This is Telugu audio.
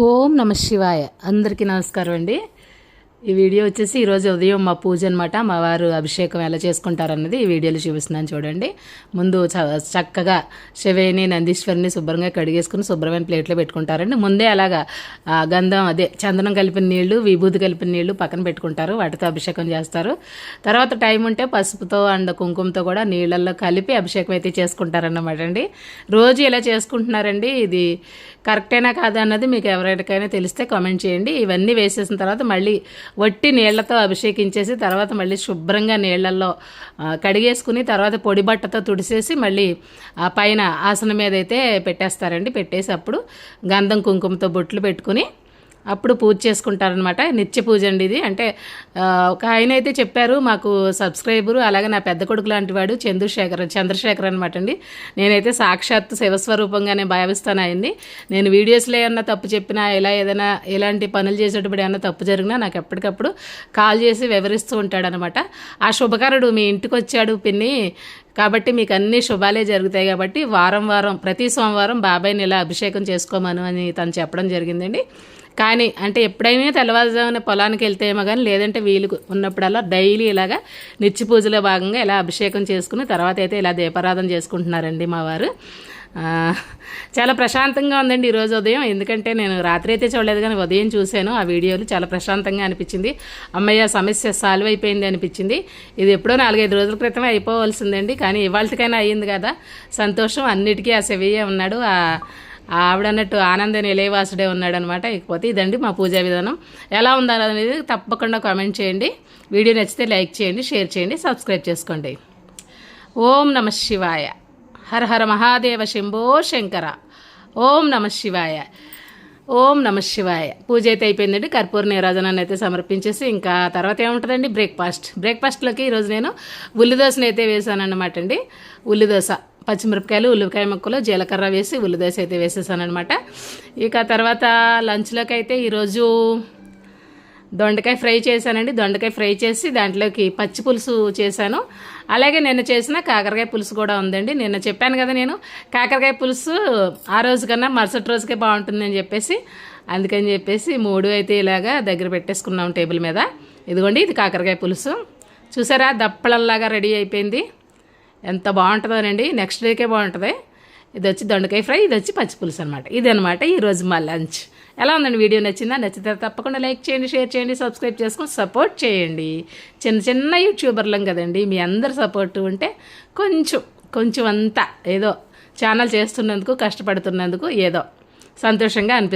ఓం నమ శివాయ. అందరికీ నమస్కారం అండి ఈ వీడియో వచ్చేసి ఈరోజు ఉదయం మా పూజ అనమాట మా వారు అభిషేకం ఎలా చేసుకుంటారన్నది ఈ వీడియోలో చూపిస్తున్నాను చూడండి. ముందు చ- చక్కగా శివేని నందీశ్వరిని శుభ్రంగా కడిగేసుకుని శుభ్రమైన ప్లేట్లో పెట్టుకుంటారండి. ముందే అలాగా గంధం అదే చందనం కలిపిన నీళ్ళు విభూతి కలిపిన నీళ్ళు పక్కన పెట్టుకుంటారు. వాటితో అభిషేకం చేస్తారు. తర్వాత టైం ఉంటే పసుపుతో అండ్ కుంకుమతో కూడా నీళ్ళల్లో కలిపి అభిషేకం అయితే చేసుకుంటారన్నమాట అండి. రోజు ఇలా చేసుకుంటున్నారండి? ఇది కరెక్టేనా కాదా అన్నది మీకు ఎవరికైనా తెలిస్తే కామెంట్ చేయండి. ఇవన్నీ వేసేసిన తర్వాత మళ్ళీ వట్టి నీళ్ళతో అభిషేకించేసి తర్వాత మళ్ళీ శుభ్రంగా నీళ్ళల్లో కడిగేసుకుని తర్వాత పొడి బట్టతో తుడిసేసి మళ్ళీ ఆ పైన ఆసనం మీద అయితే పెట్టేస్తారండి. పెట్టేసి అప్పుడు గంధం కుంకుమతో బొట్లు పెట్టుకుని అప్పుడు పూజ చేసుకుంటారనమాట నిత్య పూజ అండి ఇది. అంటే ఒక ఆయన అయితే చెప్పారు మాకు సబ్స్క్రైబరు అలాగే నా పెద్ద కొడుకు లాంటి వాడు చంద్రశేఖర్ చంద్రశేఖర్ అనమాట అండి. నేనైతే సాక్షాత్ శివస్వరూపంగానే భావిస్తాను ఆయన్ని. నేను వీడియోస్లో ఏమన్నా తప్పు చెప్పినా ఇలా ఏదైనా ఇలాంటి పనులు చేసేటప్పుడు ఏమన్నా తప్పు జరిగినా నాకు ఎప్పటికప్పుడు కాల్ చేసి వివరిస్తూ ఉంటాడనమాట ఆ శుభకరుడు మీ ఇంటికి వచ్చాడు పిన్ని. కాబట్టి మీకు అన్ని శుభాలే జరుగుతాయి కాబట్టి వారం వారం ప్రతి సోమవారం బాబాయ్ని ఇలా అభిషేకం చేసుకోమను అని తను చెప్పడం జరిగిందండి. కానీ అంటే ఎప్పుడైనా తెల్లవారుజామున పొలానికి వెళ్తేమో కానీ లేదంటే వీలు ఉన్నప్పుడల్లా డైలీ ఇలాగా నిత్య పూజలో భాగంగా ఇలా అభిషేకం చేసుకుని తర్వాత అయితే ఇలా దీపారాధన చేసుకుంటున్నారండి మా వారు. చాలా ప్రశాంతంగా ఉందండి ఈరోజు ఉదయం. ఎందుకంటే నేను రాత్రి అయితే చూడలేదు కానీ ఉదయం చూశాను. ఆ వీడియోలు చాలా ప్రశాంతంగా అనిపించింది. అమ్మయ్య సమస్య సాల్వ్ అయిపోయింది అనిపించింది. ఇది ఎప్పుడో నాలుగైదు రోజుల క్రితమే అయిపోవలసిందండి. కానీ ఇవాళకైనా అయ్యింది కదా. సంతోషం అన్నిటికీ ఆ సెవయ్య ఉన్నాడు. ఆ ఆవిడన్నట్టు ఆవిడ అన్నట్టు నిలయవాసుడే ఉన్నాడనమాట. ఇకపోతే ఇదండి మా పూజా విధానం. ఎలా ఉందనేది తప్పకుండా కామెంట్ చేయండి. వీడియో నచ్చితే లైక్ చేయండి షేర్ చేయండి సబ్స్క్రైబ్ చేసుకోండి. ఓం నమ శివాయ. హర హర మహాదేవ శంభో శంకర. ఓం నమ శివాయ. ఓం నమ శివాయ. పూజ అయితే అయిపోయిందండి. కర్పూర నీరాజనాన్ని అయితే సమర్పించేసి ఇంకా తర్వాత ఏముంటుందండి? బ్రేక్ఫాస్ట్ బ్రేక్ఫాస్ట్లోకి ఈరోజు నేను ఉల్లిదోసని అయితే వేసాను అనమాట అండి ఉల్లిదోస పచ్చిమిరపకాయలు ఉల్లిపాయ ముక్కలు జీలకర్ర వేసి ఉల్లిదోస అయితే వేసేసాను అనమాట ఇక తర్వాత లంచ్లోకి అయితే ఈరోజు దొండకాయ ఫ్రై చేశానండి. దొండకాయ ఫ్రై చేసి దాంట్లోకి పచ్చి పులుసు చేశాను. అలాగే నిన్న చేసిన కాకరకాయ పులుసు కూడా ఉందండి. నిన్న చెప్పాను కదా నేను కాకరకాయ పులుసు ఆ రోజు కన్నా మరుసటి రోజుకే బాగుంటుందని చెప్పేసి అందుకని చెప్పేసి మూడు అయితే ఇలాగా దగ్గర పెట్టేసుకున్నాం టేబుల్ మీద. ఇదిగోండి ఇది కాకరకాయ పులుసు. చూసారా దప్పలంలాగా రెడీ అయిపోయింది. ఎంత బాగుంటుందోనండి? నెక్స్ట్ డేకే బాగుంటుంది. ఇది వచ్చి దొండకాయ ఫ్రై ఇది వచ్చి పచ్చి పులుసు అనమాట ఇది అనమాట ఈరోజు మా లంచ్. ఎలా ఉందండి వీడియో నచ్చిందా? నచ్చితే తప్పకుండా లైక్ చేయండి షేర్ చేయండి సబ్స్క్రైబ్ చేసుకొని సపోర్ట్ చేయండి. చిన్న చిన్న యూట్యూబర్లం కదండి మీ అందరి సపోర్ట్ ఉంటే కొంచెం కొంచెం అంతా ఏదో ఛానల్ చేస్తున్నందుకు కష్టపడుతున్నందుకు ఏదో సంతోషంగా అనిపిస్తుంది